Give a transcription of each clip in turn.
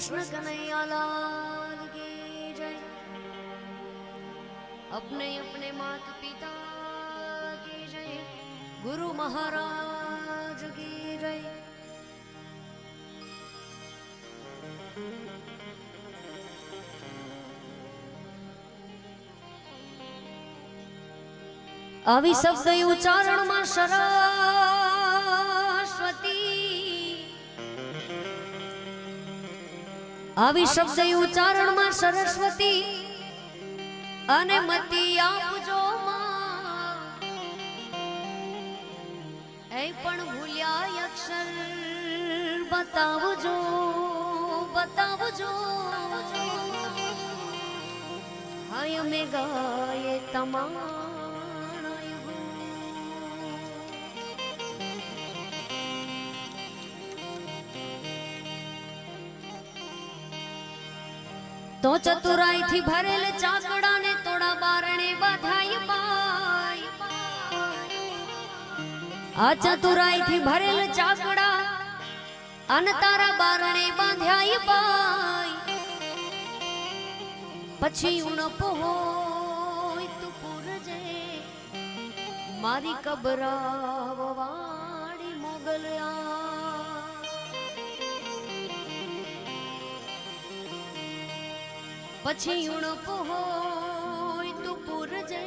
કૃષ્ણ કનૈયાલાલ કી જય અપને અપને માત પિતા કી જય ગુરુ મહારાજ કી જય આવી શબ્દ ઉચ્ચારણમાં શરણ આવી શબ્દ ઉચ્ચારણમાં સરસ્વતી અને મતી આપજો એ પણ ભૂલ્યા અક્ષર. બતાવજો બતાવજો. હાય મેં ગાયે તમારા તો ચતુરાઈ થી ભરેલ ચાકડા ને તોડા બારણે બધાઈ પાય આ ચતુરાઈ થી ભરેલ ચાકડા અન તારા બારણે બાંધ્યાઈ પાય પછી ઉણપ હોય તું પૂરજે. મારી કબરાવવાળી મોગલ્યા પછી ઉણપ હોય તું પૂર જે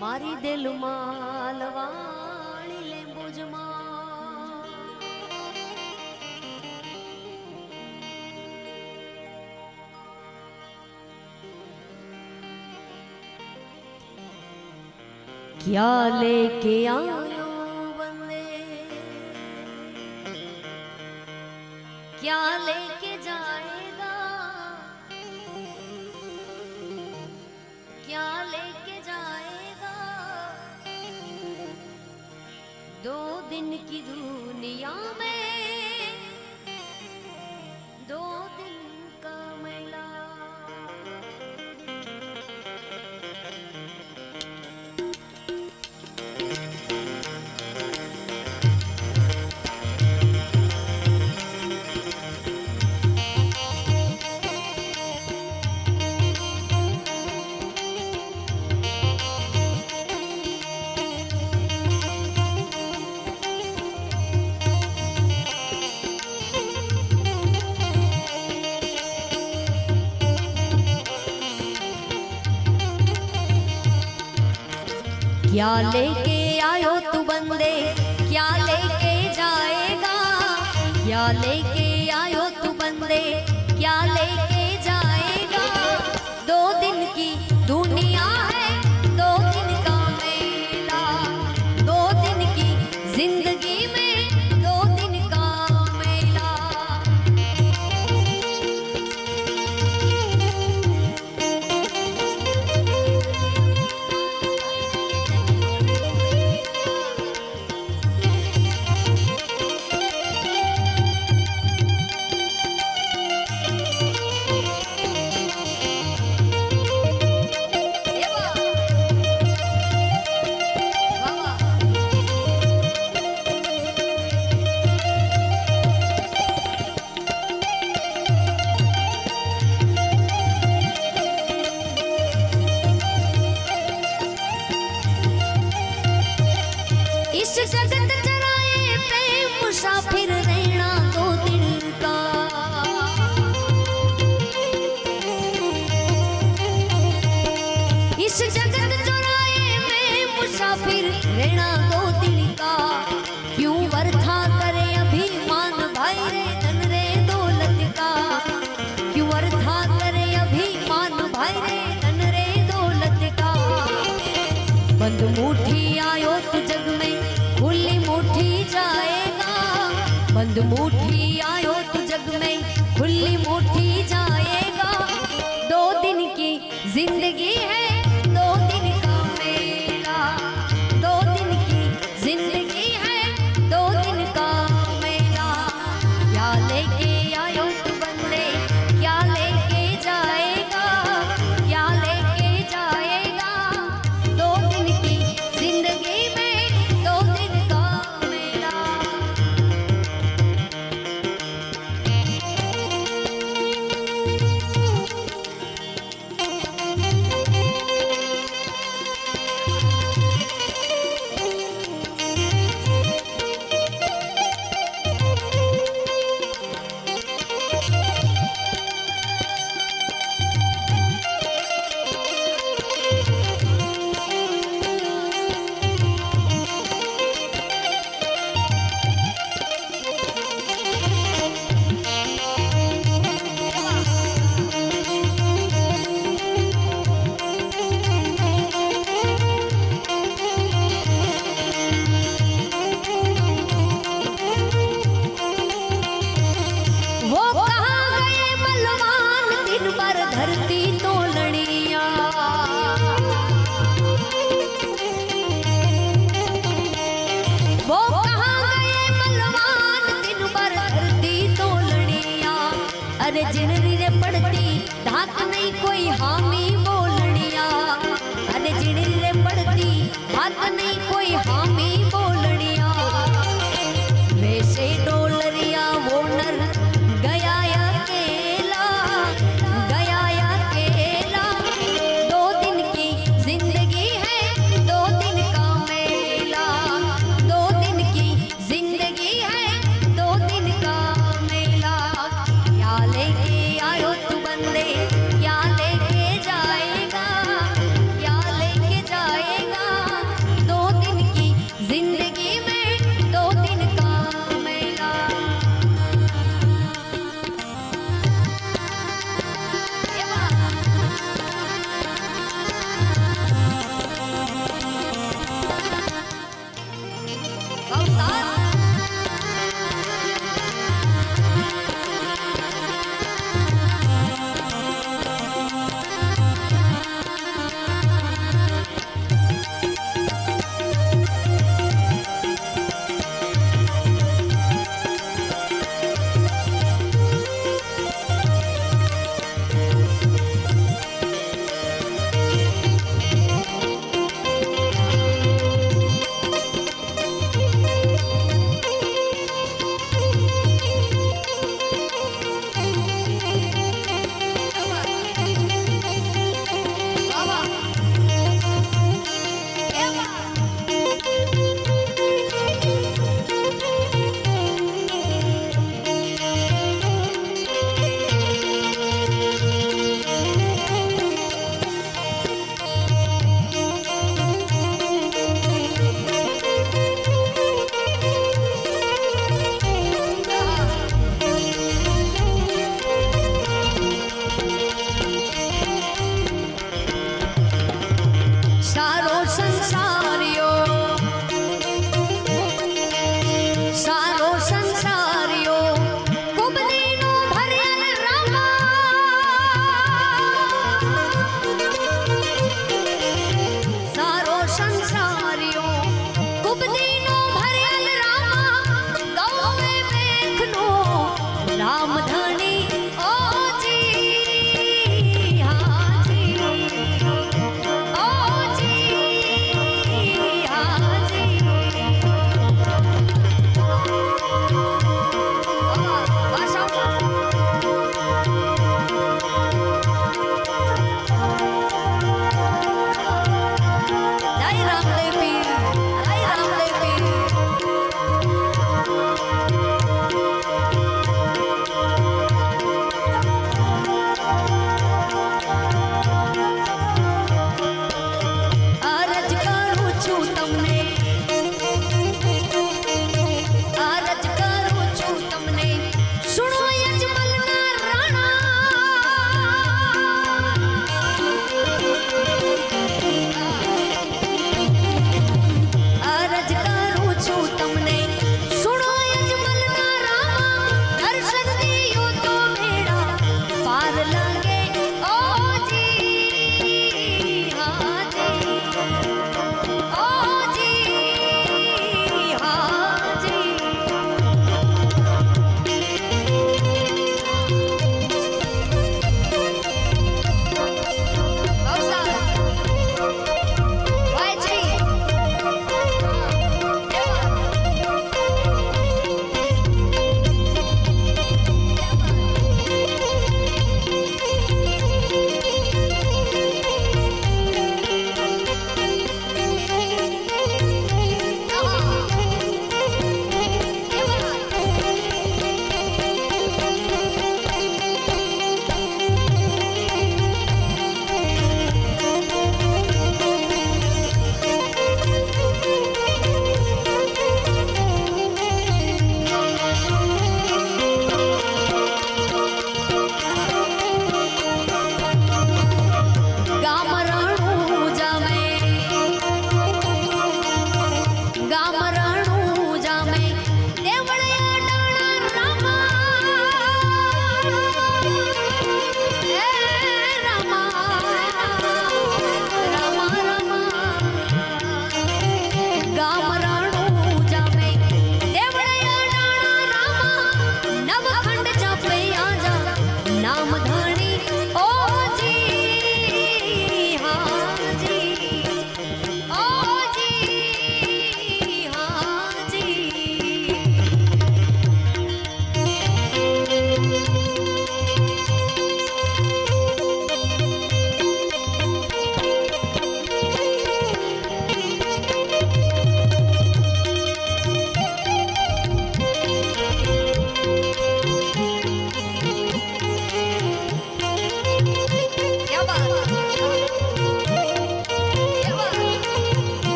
મારી દિલમાં લવાણી લે જમા ક્યાં લે કે આયો બંદે ક્યાં લે दिन की दुनिया में યા લેકે આયો તું બંદે इस जगत चराए पे मुसाफिर मुट्ठी आयो तो जग में खुली मुट्ठी जाएगा दो दिन की जिंदगी